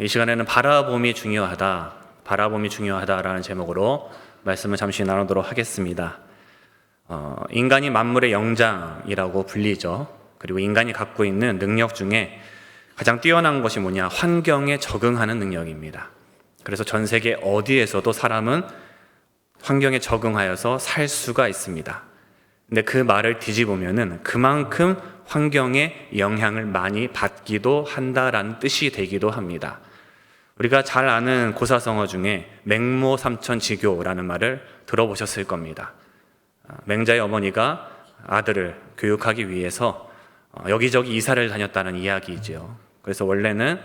이 시간에는 바라봄이 중요하다, 바라봄이 중요하다라는 제목으로 말씀을 잠시 나누도록 하겠습니다. 어, 인간이 만물의 영장이라고 불리죠. 그리고 인간이 갖고 있는 능력 중에 가장 뛰어난 것이 뭐냐? 환경에 적응하는 능력입니다. 그래서 전 세계 어디에서도 사람은 환경에 적응하여서 살 수가 있습니다. 근데 그 말을 뒤집으면은 그만큼 환경에 영향을 많이 받기도 한다라는 뜻이 되기도 합니다. 우리가 잘 아는 고사성어 중에 맹모 삼천지교라는 말을 들어보셨을 겁니다. 아, 맹자의 어머니가 아들을 교육하기 위해서 어, 여기저기 이사를 다녔다는 이야기이지요. 그래서 원래는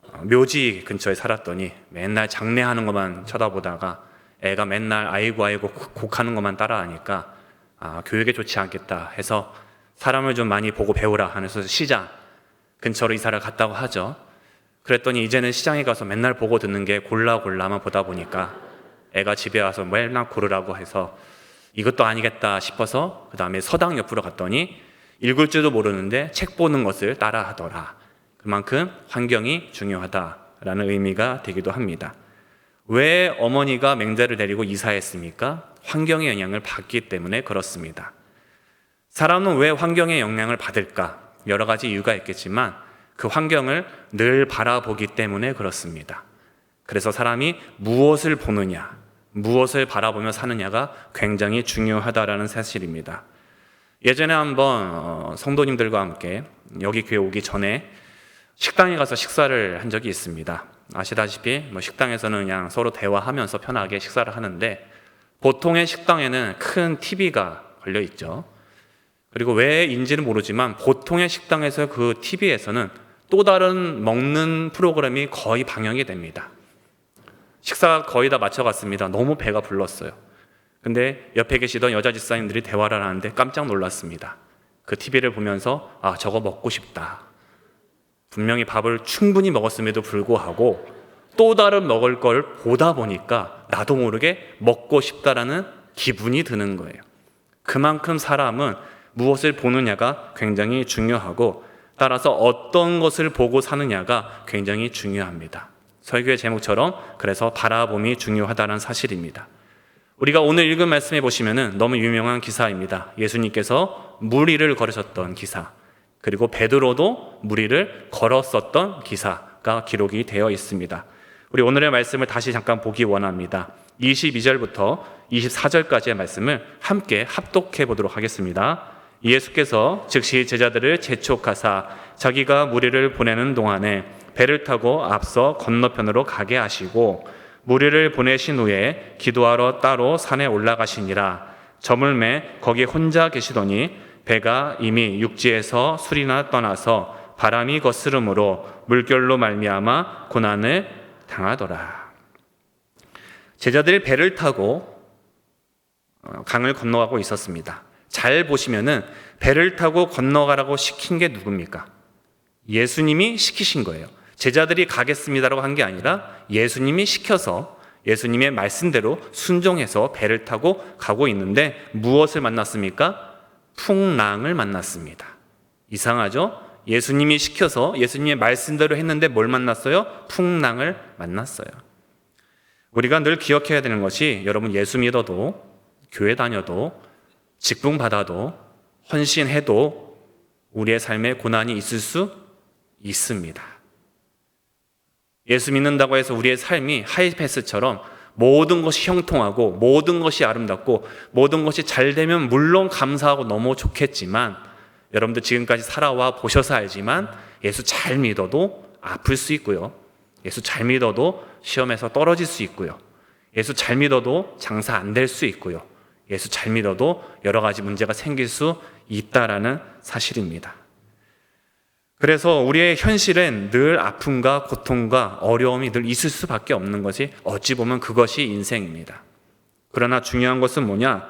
어, 묘지 근처에 살았더니 맨날 장례하는 것만 쳐다보다가 애가 맨날 아이고 아이고 곡하는 것만 따라하니까 아, 교육에 좋지 않겠다 해서 사람을 좀 많이 보고 배우라 하면서 시장 근처로 이사를 갔다고 하죠. 그랬더니 이제는 시장에 가서 맨날 보고 듣는 게 골라 골라만 보다 보니까 애가 집에 와서 맨날 고르라고 해서 이것도 아니겠다 싶어서 그 다음에 서당 옆으로 갔더니 읽을 줄도 모르는데 책 보는 것을 따라 하더라. 그만큼 환경이 중요하다라는 의미가 되기도 합니다. 왜 어머니가 맹자를 데리고 이사했습니까? 환경의 영향을 받기 때문에 그렇습니다. 사람은 왜 환경의 영향을 받을까? 여러 가지 이유가 있겠지만 그 환경을 늘 바라보기 때문에 그렇습니다. 그래서 사람이 무엇을 보느냐, 무엇을 바라보며 사느냐가 굉장히 중요하다라는 사실입니다. 예전에 한번 어, 성도님들과 함께 여기 교회 오기 전에 식당에 가서 식사를 한 적이 있습니다. 아시다시피 뭐 식당에서는 그냥 서로 대화하면서 편하게 식사를 하는데 보통의 식당에는 큰 TV가 걸려 있죠. 그리고 왜인지는 모르지만 보통의 식당에서 그 TV에서는 또 다른 먹는 프로그램이 거의 방영이 됩니다. 식사 거의 다 마쳐갔습니다. 너무 배가 불렀어요. 근데 옆에 계시던 여자 집사님들이 대화를 하는데 깜짝 놀랐습니다. 그 TV를 보면서 아, 저거 먹고 싶다. 분명히 밥을 충분히 먹었음에도 불구하고 또 다른 먹을 걸 보다 보니까 나도 모르게 먹고 싶다라는 기분이 드는 거예요. 그만큼 사람은 무엇을 보느냐가 굉장히 중요하고 따라서 어떤 것을 보고 사느냐가 굉장히 중요합니다. 설교의 제목처럼 그래서 바라봄이 중요하다는 사실입니다. 우리가 오늘 읽은 말씀에 보시면은 너무 유명한 기사입니다. 예수님께서 무리를 걸으셨던 기사. 그리고 베드로도 무리를 걸었었던 기사가 기록이 되어 있습니다. 우리 오늘의 말씀을 다시 잠깐 보기 원합니다. 22절부터 24절까지의 말씀을 함께 합독해 보도록 하겠습니다. 예수께서 즉시 제자들을 재촉하사 자기가 무리를 보내는 동안에 배를 타고 앞서 건너편으로 가게 하시고 무리를 보내신 후에 기도하러 따로 산에 올라가시니라 저물매 거기 혼자 계시더니 배가 이미 육지에서 술이나 떠나서 바람이 거스름으로 물결로 말미암아 고난을 당하더라. 제자들이 배를 타고 어, 강을 건너가고 있었습니다. 잘 보시면은 배를 타고 건너가라고 시킨 게 누굽니까? 예수님이 시키신 거예요. 제자들이 가겠습니다라고 한 게 아니라 예수님이 시켜서 예수님의 말씀대로 순종해서 배를 타고 가고 있는데 무엇을 만났습니까? 풍랑을 만났습니다. 이상하죠? 예수님이 시켜서 예수님의 말씀대로 했는데 뭘 만났어요? 풍랑을 만났어요. 우리가 늘 기억해야 되는 것이 여러분 예수 믿어도 교회 다녀도 직분 받아도 헌신해도 우리의 삶에 고난이 있을 수 있습니다. 예수 믿는다고 해서 우리의 삶이 하이패스처럼 모든 것이 형통하고 모든 것이 아름답고 모든 것이 잘 되면 물론 감사하고 너무 좋겠지만 여러분들 지금까지 살아와 보셔서 알지만 예수 잘 믿어도 아플 수 있고요. 예수 잘 믿어도 시험에서 떨어질 수 있고요. 예수 잘 믿어도 장사 안 될 수 있고요. 예수 잘 믿어도 여러 가지 문제가 생길 수 있다라는 사실입니다. 그래서 우리의 현실은 늘 아픔과 고통과 어려움이 늘 있을 수밖에 없는 것이 어찌 보면 그것이 인생입니다. 그러나 중요한 것은 뭐냐?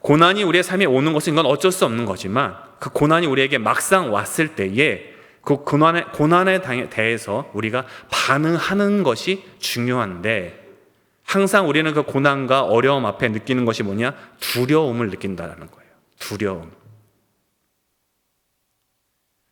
고난이 우리의 삶에 오는 것은 이건 어쩔 수 없는 거지만 그 고난이 우리에게 막상 왔을 때에 그 고난에, 고난에 대해서 우리가 반응하는 것이 중요한데 항상 우리는 그 고난과 어려움 앞에 느끼는 것이 뭐냐? 두려움을 느낀다는 거예요. 두려움.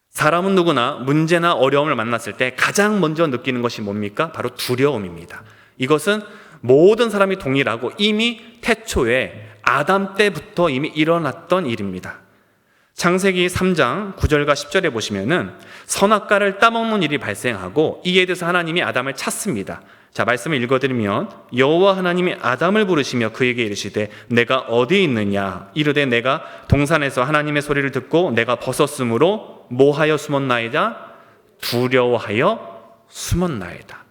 사람은 누구나 문제나 어려움을 만났을 때 가장 먼저 느끼는 것이 뭡니까? 바로 두려움입니다. 이것은 모든 사람이 동일하고 이미 태초에 아담 때부터 이미 일어났던 일입니다. 창세기 3장 9절과 10절에 보시면은 선악과를 따먹는 일이 발생하고 이에 대해서 하나님이 아담을 찾습니다. 자, 말씀을 읽어드리면 여호와 하나님이 아담을 부르시며 그에게 이르시되 내가 어디 있느냐 이르되 내가 동산에서 하나님의 소리를 듣고 내가 벗었으므로 뭐하여 숨었나이다 두려워하여 숨었나이다.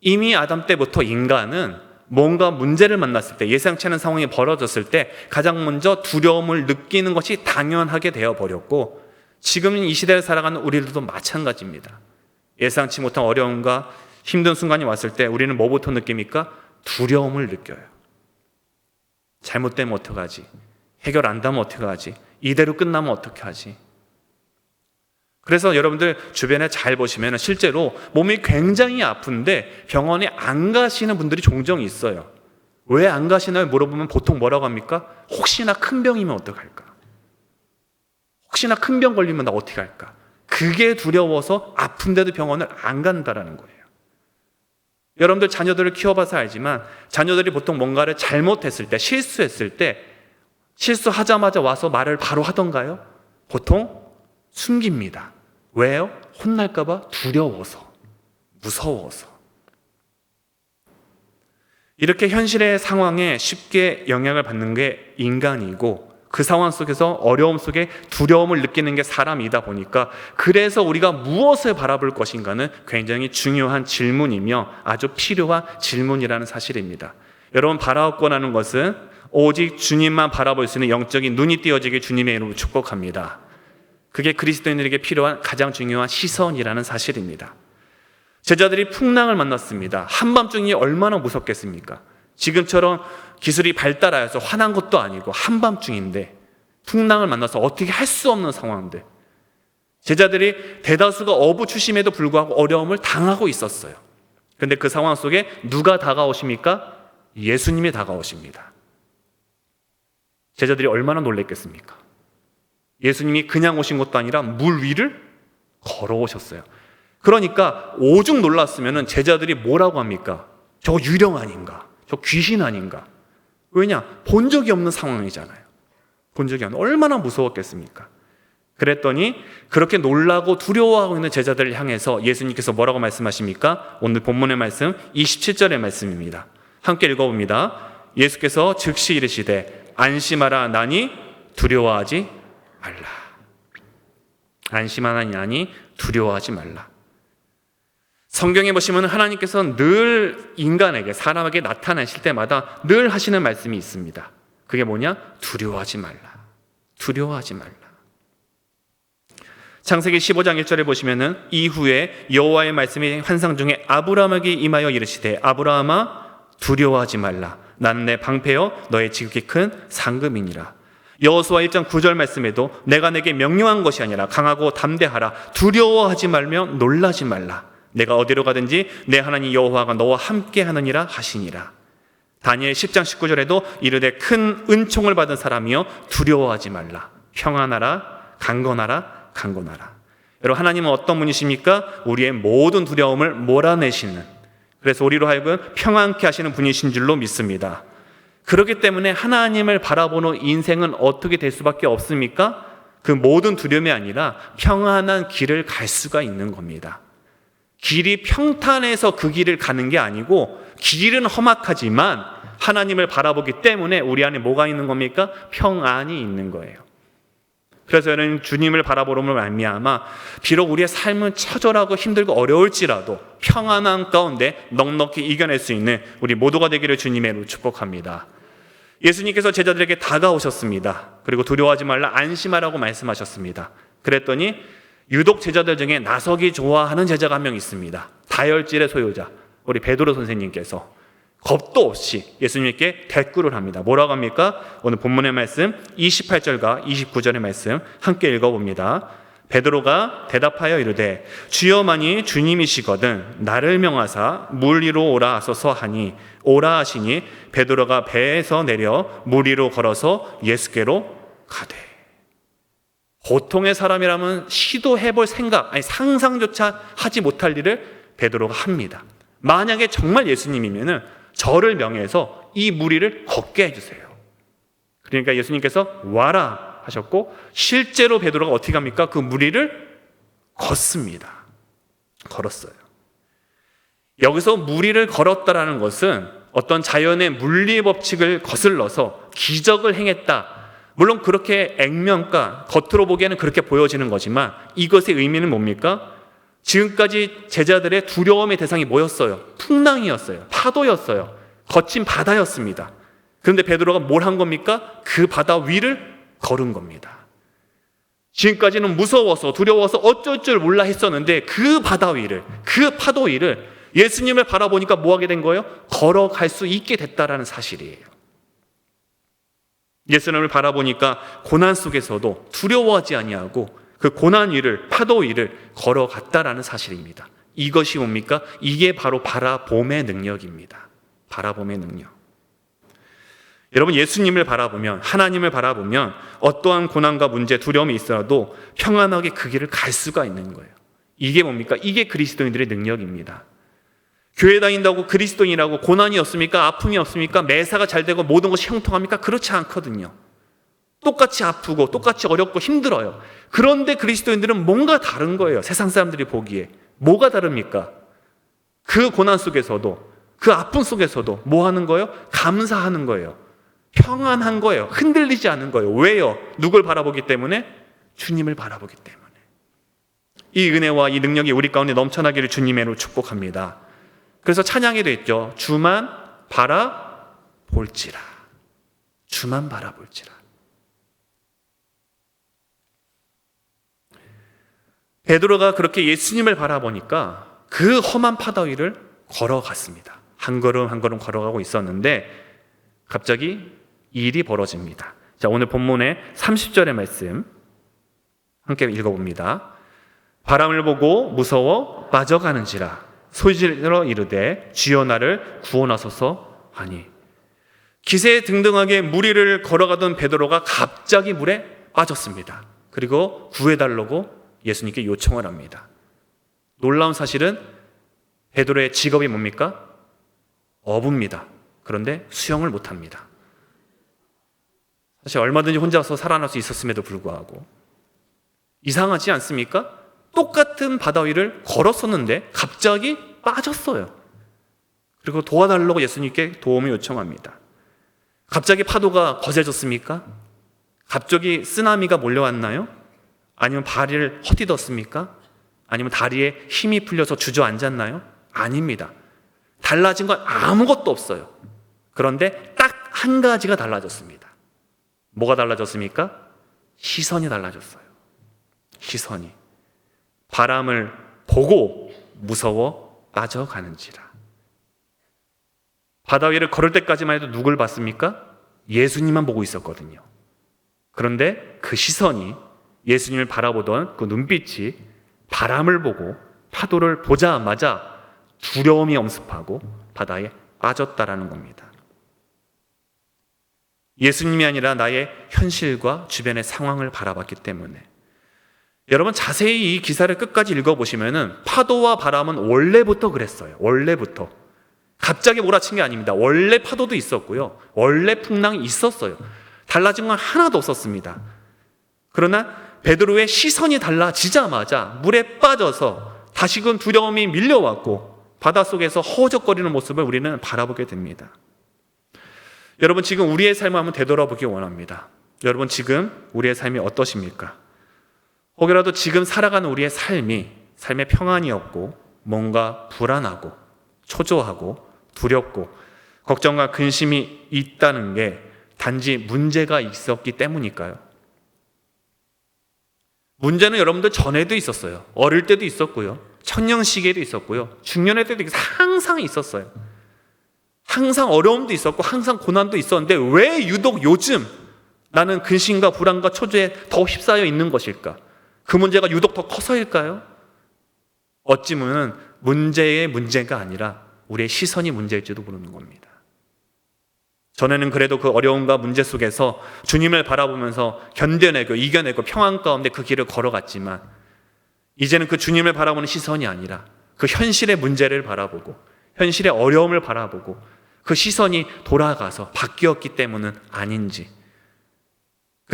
이미 아담 때부터 인간은 뭔가 문제를 만났을 때 예상치 않은 상황이 벌어졌을 때 가장 먼저 두려움을 느끼는 것이 당연하게 되어 버렸고 지금 이 시대를 살아가는 우리들도 마찬가지입니다. 예상치 못한 어려움과 힘든 순간이 왔을 때 우리는 뭐부터 느낍니까? 두려움을 느껴요. 잘못되면 어떡하지? 해결 안 되면 어떡하지? 이대로 끝나면 어떻게 하지? 그래서 여러분들 주변에 잘 보시면 실제로 몸이 굉장히 아픈데 병원에 안 가시는 분들이 종종 있어요. 왜 안 가시나요? 물어보면 보통 뭐라고 합니까? 혹시나 큰 병이면 어떡할까? 혹시나 큰 병 걸리면 나 어떻게 할까? 그게 두려워서 아픈데도 병원을 안 간다라는 거예요. 여러분들 자녀들을 키워봐서 알지만 자녀들이 보통 뭔가를 잘못했을 때, 실수했을 때 실수하자마자 와서 말을 바로 하던가요? 보통 숨깁니다. 왜요? 혼날까봐 두려워서, 무서워서. 이렇게 현실의 상황에 쉽게 영향을 받는 게 인간이고 그 상황 속에서 어려움 속에 두려움을 느끼는 게 사람이다 보니까 그래서 우리가 무엇을 바라볼 것인가는 굉장히 중요한 질문이며 아주 필요한 질문이라는 사실입니다. 여러분 바라옵고 나는 것은 오직 주님만 바라볼 수 있는 영적인 눈이 띄어지게 주님의 이름으로 축복합니다. 그게 그리스도인들에게 필요한 가장 중요한 시선이라는 사실입니다. 제자들이 풍랑을 만났습니다. 한밤중이 얼마나 무섭겠습니까? 지금처럼 기술이 발달하여서 화난 것도 아니고 한밤중인데 풍랑을 만나서 어떻게 할 수 없는 상황인데 제자들이 대다수가 어부 출심에도 불구하고 어려움을 당하고 있었어요. 근데 그 상황 속에 누가 다가오십니까? 예수님이 다가오십니다. 제자들이 얼마나 놀랬겠습니까? 예수님이 그냥 오신 것도 아니라 물 위를 걸어오셨어요. 그러니까 오죽 놀랐으면 제자들이 뭐라고 합니까? 저 유령 아닌가? 저 귀신 아닌가? 왜냐? 본 적이 없는 상황이잖아요. 본 적이 없는. 얼마나 무서웠겠습니까? 그랬더니 그렇게 놀라고 두려워하고 있는 제자들을 향해서 예수님께서 뭐라고 말씀하십니까? 오늘 본문의 말씀 27절의 말씀입니다. 함께 읽어봅니다. 예수께서 즉시 이르시되 안심하라 나니 두려워하지 말라. 안심하라 나니 두려워하지 말라. 성경에 보시면 하나님께서 늘 인간에게 사람에게 나타나실 때마다 늘 하시는 말씀이 있습니다. 그게 뭐냐? 두려워하지 말라. 두려워하지 말라. 창세기 15장 1절에 보시면은 이후에 여호와의 말씀이 환상 중에 아브라함에게 임하여 이르시되 아브라함아 두려워하지 말라. 나는 내 방패여 너의 지극히 큰 상급이니라. 여호수아 1장 9절 말씀에도 내가 내게 명령한 것이 아니라 강하고 담대하라. 두려워하지 말며 놀라지 말라. 내가 어디로 가든지 내 하나님 여호와가 너와 함께 하느니라 하시니라. 다니엘 10장 19절에도 이르되 큰 은총을 받은 사람이여 두려워하지 말라. 평안하라. 강건하라. 강건하라. 여러분 하나님은 어떤 분이십니까? 우리의 모든 두려움을 몰아내시는 그래서 우리로 하여금 평안케 하시는 분이신 줄로 믿습니다. 그렇기 때문에 하나님을 바라보는 인생은 어떻게 될 수밖에 없습니까? 그 모든 두려움이 아니라 평안한 길을 갈 수가 있는 겁니다. 길이 평탄해서 그 길을 가는 게 아니고 길은 험악하지만 하나님을 바라보기 때문에 우리 안에 뭐가 있는 겁니까? 평안이 있는 거예요. 그래서 저는 주님을 바라보름을 말미암아 비록 우리의 삶은 처절하고 힘들고 어려울지라도 평안한 가운데 넉넉히 이겨낼 수 있는 우리 모두가 되기를 주님의 축복합니다. 예수님께서 제자들에게 다가오셨습니다. 그리고 두려워하지 말라 안심하라고 말씀하셨습니다. 그랬더니 유독 제자들 중에 나서기 좋아하는 제자가 한 명 있습니다. 다혈질의 소유자 우리 베드로 선생님께서 겁도 없이 예수님께 대꾸를 합니다. 뭐라고 합니까? 오늘 본문의 말씀 28절과 29절의 말씀 함께 읽어봅니다. 베드로가 대답하여 이르되 주여 만이 주님이시거든 나를 명하사 물 위로 오라 하소서 하니 오라 하시니 베드로가 배에서 내려 물 위로 걸어서 예수께로 가되 보통의 사람이라면 시도해 볼 생각, 아니 상상조차 하지 못할 일을 베드로가 합니다. 만약에 정말 예수님이면은 저를 명해서 이 무리를 걷게 해 주세요. 그러니까 예수님께서 와라 하셨고 실제로 베드로가 어떻게 합니까? 그 무리를 걷습니다. 걸었어요. 여기서 무리를 걸었다라는 것은 어떤 자연의 물리 법칙을 거슬러서 기적을 행했다. 물론 그렇게 액면가 겉으로 보기에는 그렇게 보여지는 거지만 이것의 의미는 뭡니까? 지금까지 제자들의 두려움의 대상이 뭐였어요? 풍랑이었어요. 파도였어요. 거친 바다였습니다. 그런데 베드로가 뭘 한 겁니까? 그 바다 위를 걸은 겁니다. 지금까지는 무서워서 두려워서 어쩔 줄 몰라 했었는데 그 바다 위를 그 파도 위를 예수님을 바라보니까 뭐 하게 된 거예요? 걸어갈 수 있게 됐다라는 사실이에요. 예수님을 바라보니까 고난 속에서도 두려워하지 아니하고 그 고난 위를 파도 위를 걸어갔다라는 사실입니다. 이것이 뭡니까? 이게 바로 바라봄의 능력입니다. 바라봄의 능력. 여러분 예수님을 바라보면 하나님을 바라보면 어떠한 고난과 문제, 두려움이 있어도 평안하게 그 길을 갈 수가 있는 거예요. 이게 뭡니까? 이게 그리스도인들의 능력입니다. 교회 다닌다고 그리스도인이라고 고난이 없습니까? 아픔이 없습니까? 매사가 잘 되고 모든 것이 형통합니까? 그렇지 않거든요. 똑같이 아프고 똑같이 어렵고 힘들어요. 그런데 그리스도인들은 뭔가 다른 거예요. 세상 사람들이 보기에. 뭐가 다릅니까? 그 고난 속에서도 그 아픔 속에서도 뭐 하는 거예요? 감사하는 거예요. 평안한 거예요. 흔들리지 않은 거예요. 왜요? 누굴 바라보기 때문에? 주님을 바라보기 때문에. 이 은혜와 이 능력이 우리 가운데 넘쳐나기를 주님으로 축복합니다. 그래서 찬양에도 있죠. 주만 바라볼지라. 주만 바라볼지라. 베드로가 그렇게 예수님을 바라보니까 그 험한 파다 위를 걸어갔습니다. 한 걸음 한 걸음 걸어가고 있었는데 갑자기 일이 벌어집니다. 자, 오늘 본문의 30절의 말씀 함께 읽어봅니다. 바람을 보고 무서워 빠져가는지라 소질러 이르되 주여 나를 구원하소서 하니 기세 등등하게 무리를 걸어가던 베드로가 갑자기 물에 빠졌습니다. 그리고 구해달라고 예수님께 요청을 합니다. 놀라운 사실은 베드로의 직업이 뭡니까? 어부입니다. 그런데 수영을 못합니다. 사실 얼마든지 혼자서 살아날 수 있었음에도 불구하고 이상하지 않습니까? 똑같은 바다 위를 걸었었는데 갑자기 빠졌어요. 그리고 도와달라고 예수님께 도움을 요청합니다. 갑자기 파도가 거세졌습니까? 갑자기 쓰나미가 몰려왔나요? 아니면 발을 헛디뎠습니까? 아니면 다리에 힘이 풀려서 주저앉았나요? 아닙니다. 달라진 건 아무것도 없어요. 그런데 딱 한 가지가 달라졌습니다. 뭐가 달라졌습니까? 시선이 달라졌어요. 시선이. 바람을 보고 무서워 빠져가는지라. 바다 위를 걸을 때까지만 해도 누굴 봤습니까? 예수님만 보고 있었거든요. 그런데 그 시선이 예수님을 바라보던 그 눈빛이 바람을 보고 파도를 보자마자 두려움이 엄습하고 바다에 빠졌다라는 겁니다. 예수님이 아니라 나의 현실과 주변의 상황을 바라봤기 때문에 여러분 자세히 이 기사를 끝까지 읽어보시면은 파도와 바람은 원래부터 그랬어요. 원래부터. 갑자기 몰아친 게 아닙니다. 원래 파도도 있었고요. 원래 풍랑이 있었어요. 달라진 건 하나도 없었습니다. 그러나 베드로의 시선이 달라지자마자 물에 빠져서 다시금 두려움이 밀려왔고 바닷속에서 허우적거리는 모습을 우리는 바라보게 됩니다. 여러분 지금 우리의 삶을 한번 되돌아보기 원합니다. 여러분 지금 우리의 삶이 어떠십니까? 혹여라도 지금 살아가는 우리의 삶이 삶의 평안이 없고 뭔가 불안하고 초조하고 두렵고 걱정과 근심이 있다는 게 단지 문제가 있었기 때문일까요? 문제는 여러분들 전에도 있었어요. 어릴 때도 있었고요. 청년 시기에도 있었고요. 중년의 때도 항상 있었어요. 항상 어려움도 있었고 항상 고난도 있었는데 왜 유독 요즘 나는 근심과 불안과 초조에 더 휩싸여 있는 것일까? 그 문제가 유독 더 커서일까요? 어찌 보면 문제의 문제가 아니라 우리의 시선이 문제일지도 모르는 겁니다. 전에는 그래도 그 어려움과 문제 속에서 주님을 바라보면서 견뎌내고 이겨내고 평안 가운데 그 길을 걸어갔지만 이제는 그 주님을 바라보는 시선이 아니라 그 현실의 문제를 바라보고 현실의 어려움을 바라보고 그 시선이 돌아가서 바뀌었기 때문은 아닌지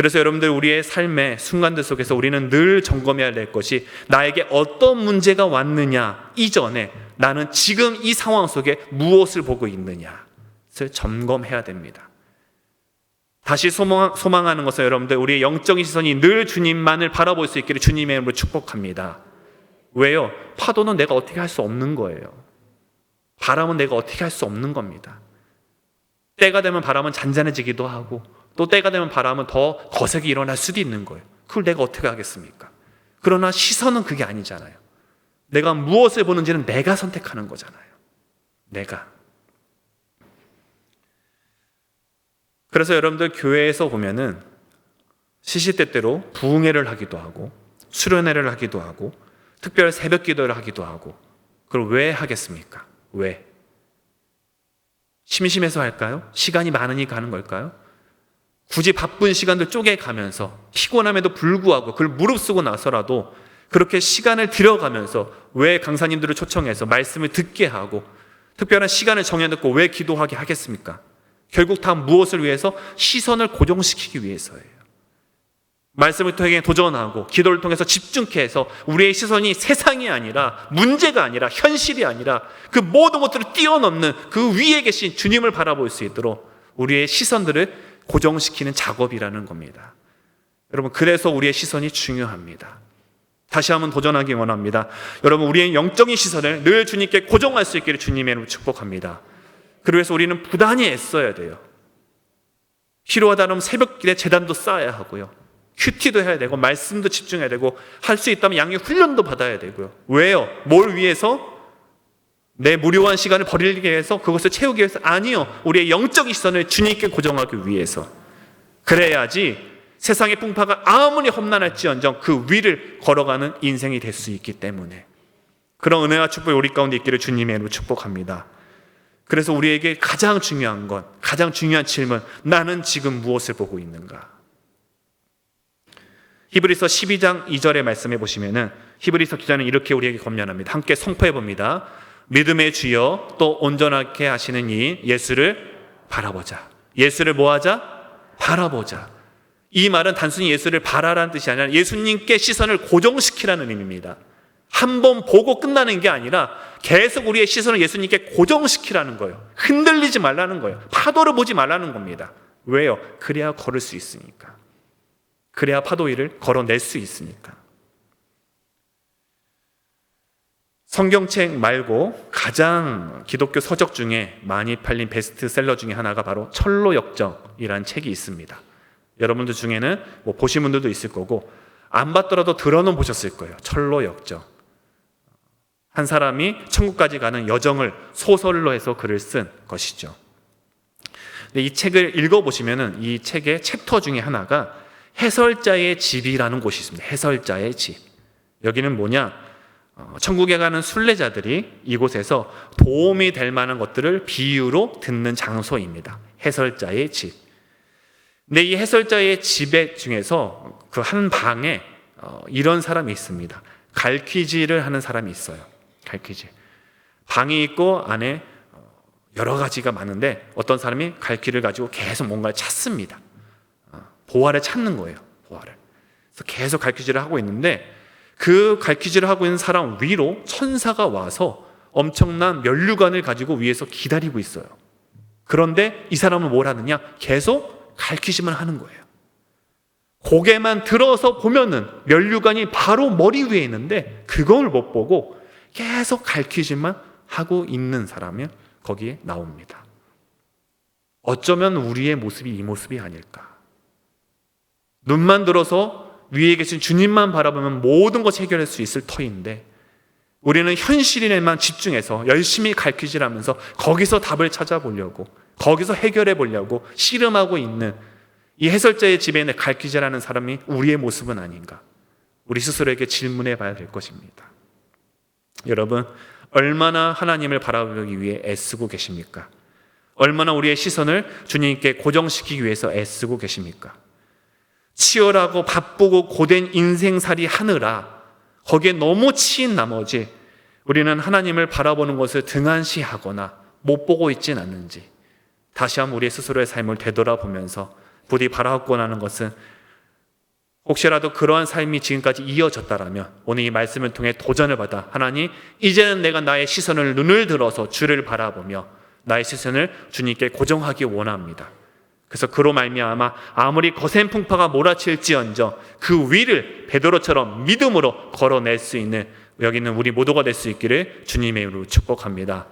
그래서 여러분들 우리의 삶의 순간들 속에서 우리는 늘 점검해야 될 것이 나에게 어떤 문제가 왔느냐 이전에 나는 지금 이 상황 속에 무엇을 보고 있느냐를 점검해야 됩니다. 다시 소망, 소망하는 것은 여러분들 우리의 영적인 시선이 늘 주님만을 바라볼 수 있기를 주님의 이름으로 축복합니다. 왜요? 파도는 내가 어떻게 할 수 없는 거예요. 바람은 내가 어떻게 할 수 없는 겁니다. 때가 되면 바람은 잔잔해지기도 하고 또 때가 되면 바람은 더 거세게 일어날 수도 있는 거예요. 그걸 내가 어떻게 하겠습니까? 그러나 시선은 그게 아니잖아요. 내가 무엇을 보는지는 내가 선택하는 거잖아요. 내가. 그래서 여러분들 교회에서 보면은 시시때때로 부흥회를 하기도 하고 수련회를 하기도 하고 특별 새벽 기도를 하기도 하고 그걸 왜 하겠습니까? 왜? 심심해서 할까요? 시간이 많으니까 하는 걸까요? 굳이 바쁜 시간들 쪼개 가면서 피곤함에도 불구하고 그걸 무릅쓰고 나서라도 그렇게 시간을 들여가면서 왜 강사님들을 초청해서 말씀을 듣게 하고 특별한 시간을 정해놓고 왜 기도하게 하겠습니까? 결국 다 무엇을 위해서 시선을 고정시키기 위해서예요. 말씀을 통해 도전하고 기도를 통해서 집중케 해서 우리의 시선이 세상이 아니라 문제가 아니라 현실이 아니라 그 모든 것들을 뛰어넘는 그 위에 계신 주님을 바라볼 수 있도록 우리의 시선들을 고정시키는 작업이라는 겁니다. 여러분 그래서 우리의 시선이 중요합니다. 다시 한번 도전하기 원합니다. 여러분 우리의 영적인 시선을 늘 주님께 고정할 수 있기를 주님의 이름으로 축복합니다. 그래서 우리는 부단히 애써야 돼요. 필요하다면 새벽길에 재단도 쌓아야 하고요. 큐티도 해야 되고 말씀도 집중해야 되고 할 수 있다면 양육 훈련도 받아야 되고요. 왜요? 뭘 위해서? 내 무료한 시간을 버리기 위해서 그것을 채우기 위해서 아니요. 우리의 영적인 시선을 주님께 고정하기 위해서. 그래야지 세상의 풍파가 아무리 험난할지언정 그 위를 걸어가는 인생이 될 수 있기 때문에 그런 은혜와 축복이 우리 가운데 있기를 주님의 이름으로 축복합니다. 그래서 우리에게 가장 중요한 건 가장 중요한 질문 나는 지금 무엇을 보고 있는가? 히브리서 12장 2절의 말씀해 보시면은 히브리서 기자는 이렇게 우리에게 권면합니다. 함께 선포해 봅니다. 믿음의 주여 또 온전하게 하시는 이 예수를 바라보자. 예수를 뭐하자? 바라보자. 이 말은 단순히 예수를 바라라는 뜻이 아니라 예수님께 시선을 고정시키라는 의미입니다. 한 번 보고 끝나는 게 아니라 계속 우리의 시선을 예수님께 고정시키라는 거예요. 흔들리지 말라는 거예요. 파도를 보지 말라는 겁니다. 왜요? 그래야 걸을 수 있으니까. 그래야 파도 위를 걸어낼 수 있으니까. 성경책 말고 가장 기독교 서적 중에 많이 팔린 베스트셀러 중에 하나가 바로 철로 역정이라는 책이 있습니다. 여러분들 중에는 뭐 보신 분들도 있을 거고 안 봤더라도 들어는 보셨을 거예요. 철로 역정. 한 사람이 천국까지 가는 여정을 소설로 해서 글을 쓴 것이죠. 이 책을 읽어보시면은 이 책의 챕터 중에 하나가 해설자의 집이라는 곳이 있습니다. 해설자의 집. 여기는 뭐냐? 어, 천국에 가는 순례자들이 이곳에서 도움이 될 만한 것들을 비유로 듣는 장소입니다. 해설자의 집. 근데 이 해설자의 집에 중에서 그 한 방에 어, 이런 사람이 있습니다. 갈퀴질을 하는 사람이 있어요. 갈퀴질. 방이 있고 안에 어, 여러 가지가 많은데 어떤 사람이 갈퀴를 가지고 계속 뭔가를 찾습니다. 보화를 찾는 거예요. 보화를. 그래서 계속 갈퀴질을 하고 있는데 그 갈퀴질을 하고 있는 사람 위로 천사가 와서 엄청난 면류관을 가지고 위에서 기다리고 있어요. 그런데 이 사람은 뭘 하느냐? 계속 갈퀴질만 하는 거예요. 고개만 들어서 보면은 면류관이 바로 머리 위에 있는데 그걸 못 보고 계속 갈퀴질만 하고 있는 사람이 거기에 나옵니다. 어쩌면 우리의 모습이 이 모습이 아닐까. 눈만 들어서 위에 계신 주님만 바라보면 모든 것을 해결할 수 있을 터인데 우리는 현실인에만 집중해서 열심히 갈퀴질하면서 거기서 답을 찾아보려고 거기서 해결해 보려고 씨름하고 있는 이 해설자의 집에 있는 갈퀴질하는 사람이 우리의 모습은 아닌가? 우리 스스로에게 질문해 봐야 될 것입니다. 여러분, 얼마나 하나님을 바라보기 위해 애쓰고 계십니까? 얼마나 우리의 시선을 주님께 고정시키기 위해서 애쓰고 계십니까? 치열하고 바쁘고 고된 인생살이 하느라 거기에 너무 치인 나머지 우리는 하나님을 바라보는 것을 등한시하거나 못 보고 있진 않는지 다시 한번 우리의 스스로의 삶을 되돌아보면서 부디 바라옵고 나는 것은 혹시라도 그러한 삶이 지금까지 이어졌다라면 오늘 이 말씀을 통해 도전을 받아 하나님 이제는 내가 나의 시선을 눈을 들어서 주를 바라보며 나의 시선을 주님께 고정하기 원합니다. 그래서 그로 말미암아 아무리 거센 풍파가 몰아칠지언정 그 위를 베드로처럼 믿음으로 걸어낼 수 있는 여기 있는 우리 모두가 될 수 있기를 주님의 이름으로 축복합니다.